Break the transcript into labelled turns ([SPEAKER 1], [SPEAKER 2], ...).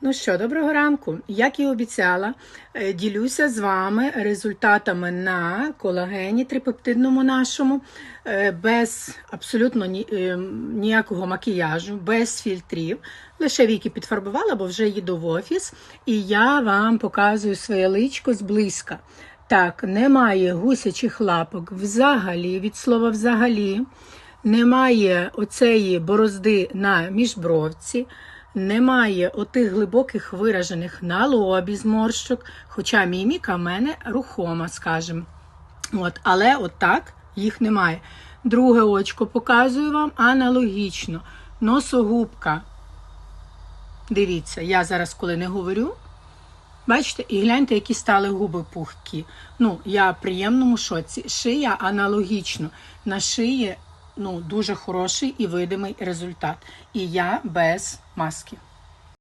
[SPEAKER 1] Ну що, доброго ранку. Як і обіцяла, е, ділюся з вами результатами на колагені трипептидному нашому, е, без абсолютно е, ніякого макіяжу, без фільтрів. Лише віки підфарбувала, бо вже їду в офіс, і я вам показую своє личко зблизька. Так, немає гусячих лапок взагалі, від слова взагалі. Немає оцеї борозди на міжбровці, немає отих глибоких виражених на лобі зморщок, хоча міміка в мене рухома, скажімо. От, але от їх немає. Друге очко показую вам аналогічно. Носогубка. Дивіться, я зараз, коли не говорю, Бачите, і гляньте, які стали губи пухкі. Ну, я в приємному шоці. Шия аналогічно. На шиї ну, дуже хороший і видимий результат. І я без маски.